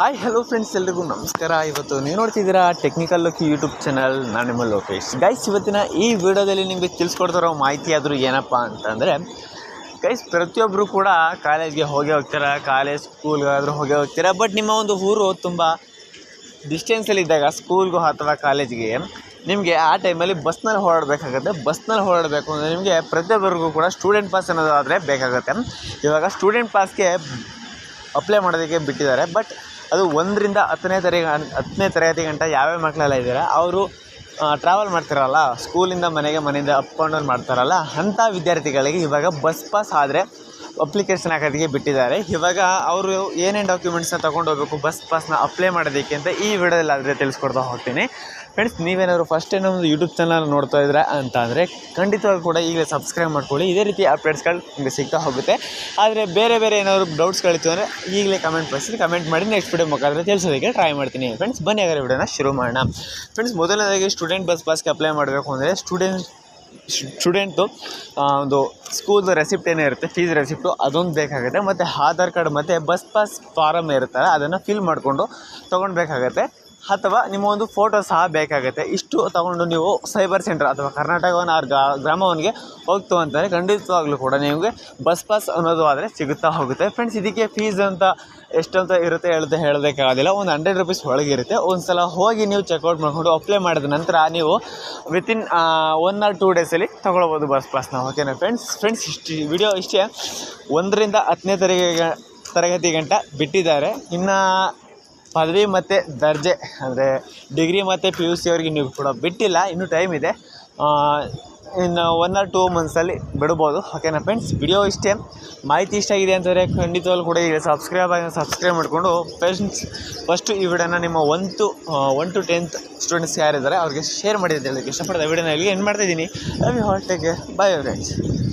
Hi hello friends ಎಲ್ರಿಗೂ ನಮಸ್ಕಾರ. ಇವತ್ತು ನೀವು ನೋಡ್ತಿದ್ದೀರಾ ಟೆಕ್ನಿಕಲ್ ಲುಕ್ ಯೂಟ್ಯೂಬ್ ಚಾನಲ್ ನಾನು ನಿಮ್ಮ ಲೋಕೇಶ್. ಗೈಸ್ ಇವತ್ತಿನ ಈ ವಿಡಿಯೋದಲ್ಲಿ ನಿಮಗೆ ತಿಳಿಸ್ಕೊಡ್ತಿರೋ ಮಾಹಿತಿ ಆದರೂ ಏನಪ್ಪ ಅಂತಂದರೆ ಗೈಸ್ ಪ್ರತಿಯೊಬ್ಬರು ಕೂಡ ಕಾಲೇಜ್ಗೆ ಹೋಗೇ ಹೋಗ್ತೀರಾ? ಕಾಲೇಜ್ ಸ್ಕೂಲ್ಗಾದರೂ ಹೋಗೇ ಹೋಗ್ತೀರಾ? ಬಟ್ ನಿಮ್ಮ ಒಂದು ಊರು ತುಂಬ ಡಿಸ್ಟೆನ್ಸಲ್ಲಿ ಇದ್ದಾಗ ಸ್ಕೂಲ್ಗೂ ಅಥವಾ ಕಾಲೇಜ್ಗೆ ನಿಮಗೆ ಆ ಟೈಮಲ್ಲಿ ಬಸ್ನಲ್ಲಿ ಹೊರಡಬೇಕಾಗುತ್ತೆ ಬಸ್ನಲ್ಲಿ ಹೊರಡಬೇಕು ಅಂದರೆ ನಿಮಗೆ ಪ್ರತಿಯೊಬ್ಬರಿಗೂ ಕೂಡ ಸ್ಟೂಡೆಂಟ್ ಪಾಸ್ ಅನ್ನೋದು ಆದರೆ ಬೇಕಾಗುತ್ತೆ. ಇವಾಗ ಸ್ಟೂಡೆಂಟ್ ಪಾಸ್ಗೆ ಅಪ್ಲೈ ಮಾಡೋದಕ್ಕೆ ಬಿಟ್ಟಿದ್ದಾರೆ. ಬಟ್ ಅದು ಒಂದರಿಂದ ಹತ್ತನೇ ತರಗ ಹತ್ತನೇ ತರಗತಿ ಗಂಟ ಯಾವ್ಯಾವ ಮಕ್ಕಳೆಲ್ಲ ಇದ್ದಾರೆ, ಅವರು ಟ್ರಾವೆಲ್ ಮಾಡ್ತಿರಲ್ಲ ಸ್ಕೂಲಿಂದ ಮನೆಗೆ ಮನೆಯಿಂದ ಅಪ್ ಆ್ಯಂಡ್ ಡೌನ್ ಮಾಡ್ತಾರಲ್ಲ, ಅಂಥ ವಿದ್ಯಾರ್ಥಿಗಳಿಗೆ ಇವಾಗ ಬಸ್ ಪಾಸ್ ಆದರೆ ಅಪ್ಲಿಕೇಶನ್ ಹಾಕೋದಕ್ಕೆ ಬಿಟ್ಟಿದ್ದಾರೆ. ಇವಾಗ ಅವರು ಏನೇನು ಡಾಕ್ಯುಮೆಂಟ್ಸ್ನ ತೊಗೊಂಡು ಹೋಗಬೇಕು ಬಸ್ ಪಾಸ್ನ ಅಪ್ಲೈ ಮಾಡೋದಕ್ಕೆ ಅಂತ ಈ ವಿಡಿಯೋದಲ್ಲಿ ಆದರೆ ತಿಳಿಸ್ಕೊಡ್ತಾ ಹೋಗ್ತೀನಿ. ಫ್ರೆಂಡ್ಸ್ ನೀವೇನಾದ್ರು ಫಸ್ಟ್ ನಮ್ಮದು ಯೂಟ್ಯೂಬ್ ಚಾನಲ್ ನೋಡ್ತಾ ಇದ್ರೆ ಅಂತ ಅಂದರೆ ಖಂಡಿತವಾಗಿ ಕೂಡ ಈಗಲೇ ಸಬ್ಸ್ಕ್ರೈಬ್ ಮಾಡ್ಕೊಳ್ಳಿ. ಇದೇ ರೀತಿ ಅಪ್ಡೇಟ್ಸ್ಗಳು ನಿಮಗೆ ಸಿಗ್ತಾ ಹೋಗುತ್ತೆ. ಆದರೆ ಬೇರೆ ಬೇರೆ ಏನಾದ್ರು ಡೌಟ್ಸ್ಗಳಿತ್ತು ಅಂದರೆ ಈಗಲೇ ಕಮೆಂಟ್ ಬಸ್ಸಲ್ಲಿ ಕಮೆಂಟ್ ಮಾಡಿ ನೆಕ್ಸ್ಟ್ ವಿಡಿಯೋ ಮುಖಾಂತರ ತಿಳಿಸೋದಕ್ಕೆ ಟ್ರೈ ಮಾಡ್ತೀನಿ. ಫ್ರೆಂಡ್ಸ್ ಬನ್ನಿ ಹಾಗಾದ್ರೆ ವಿಡಿಯೋನ ಶುರು ಮಾಡೋಣ. ಫ್ರೆಂಡ್ಸ್ ಮೊದಲನೇದಾಗಿ ಸ್ಟೂಡೆಂಟ್ ಬಸ್ ಪಾಸ್ಗೆ ಅಪ್ಲೈ ಮಾಡಬೇಕು ಅಂದರೆ ಸ್ಟೂಡೆಂಟ್ ಸ್ಟೂಡೆಂಟು ಒಂದು ಸ್ಕೂಲ್ದು ರೆಸಿಪ್ಟ್ ಏನೇ ಇರುತ್ತೆ ಫೀಸ್ ರೆಸಿಪ್ಟು ಅದೊಂದು ಬೇಕಾಗುತ್ತೆ. ಮತ್ತು ಆಧಾರ್ ಕಾರ್ಡ್ ಮತ್ತು ಬಸ್ ಪಾಸ್ ಫಾರಮ್ ಇರುತ್ತಲ್ಲ, ಅದನ್ನು ಫಿಲ್ ಮಾಡಿಕೊಂಡು ತೊಗೊಳ್ಬೇಕಾಗತ್ತೆ ಅಥವಾ ನಿಮ್ಮ ಒಂದು ಫೋಟೋ ಸಹ ಬೇಕಾಗುತ್ತೆ. ಇಷ್ಟು ತಗೊಂಡು ನೀವು ಸೈಬರ್ ಸೆಂಟರ್ ಅಥವಾ ಕರ್ನಾಟಕವನ್ನ ಆರ್ ಗ್ರಾಮವನಿಗೆ ಹೋಗ್ತು ಅಂತಂದರೆ ಖಂಡಿತವಾಗ್ಲೂ ಕೂಡ ನಿಮಗೆ ಬಸ್ ಪಾಸ್ ಅನ್ನೋದು ಆದರೆ ಸಿಗುತ್ತಾ ಹೋಗುತ್ತೆ. ಫ್ರೆಂಡ್ಸ್ ಇದಕ್ಕೆ ಫೀಸ್ ಅಂತ ಎಷ್ಟಂತ ಇರುತ್ತೆ ಹೇಳ್ದೆ ಹೇಳೋದಕ್ಕಾಗೋದಿಲ್ಲ ಒಂದು ಹಂಡ್ರೆಡ್ ರುಪೀಸ್ ಒಳಗಿರುತ್ತೆ ಒಂದು ಸಲ ಹೋಗಿ ನೀವು ಚೆಕ್ಔಟ್ ಮಾಡಿಕೊಂಡು ಅಪ್ಲೈ ಮಾಡಿದ ನಂತರ ನೀವು ವಿತಿನ್ ಒನ್ ಆರ್ ಟೂ ಡೇಸಲ್ಲಿ ತೊಗೊಳ್ಬೋದು ಬಸ್ ಪಾಸ್ನ ಓಕೆನಾ ಫ್ರೆಂಡ್ಸ್ ಫ್ರೆಂಡ್ಸ್ ಇಷ್ಟು ವಿಡಿಯೋ ಇಷ್ಟೇ. ಒಂದರಿಂದ ಹತ್ತನೇ ತರಗತಿ ತರಗತಿ ಗಂಟ ಬಿಟ್ಟಿದ್ದಾರೆ. ಇನ್ನು ಪದವಿ ಮತ್ತು ದರ್ಜೆ, ಅಂದರೆ ಡಿಗ್ರಿ ಮತ್ತು ಪಿ ಯು ಸಿ ಅವ್ರಿಗೆ ನೀವು ಕೂಡ ಬಿಟ್ಟಿಲ್ಲ, ಇನ್ನೂ ಟೈಮ್ ಇದೆ. ಇನ್ನು ಒನ್ ಆರ್ ಟೂ ಮಂತ್ಸಲ್ಲಿ ಬಿಡ್ಬೋದು. ಓಕೆನಾ ಫ್ರೆಂಡ್ಸ್ ವಿಡಿಯೋ ಇಷ್ಟೇ. ಮಾಹಿತಿ ಇಷ್ಟ ಆಗಿದೆ ಅಂತಂದರೆ ಖಂಡಿತವಾಗ್ಲೂ ಕೂಡ ಈಗ ಸಬ್ಸ್ಕ್ರೈಬ್ ಆಗಿ ಸಬ್ಸ್ಕ್ರೈಬ್ ಮಾಡಿಕೊಂಡು ಫ್ರೆಂಡ್ಸ್ ಫಸ್ಟು ಈ ವಿಡಿಯೋನ ನಿಮ್ಮ one two one two tenth students ಯಾರಿದ್ದಾರೆ ಅವ್ರಿಗೆ ಶೇರ್ ಮಾಡಿದ್ದೆ ಹೇಳೋಕ್ಕೆ ಇಷ್ಟಪಡ್ತಾ ವಿಡಿಯೋನ ಇಲ್ಲಿಗೆ ಏನು ಮಾಡ್ತಾಯಿದ್ದೀನಿ you hot take bye friends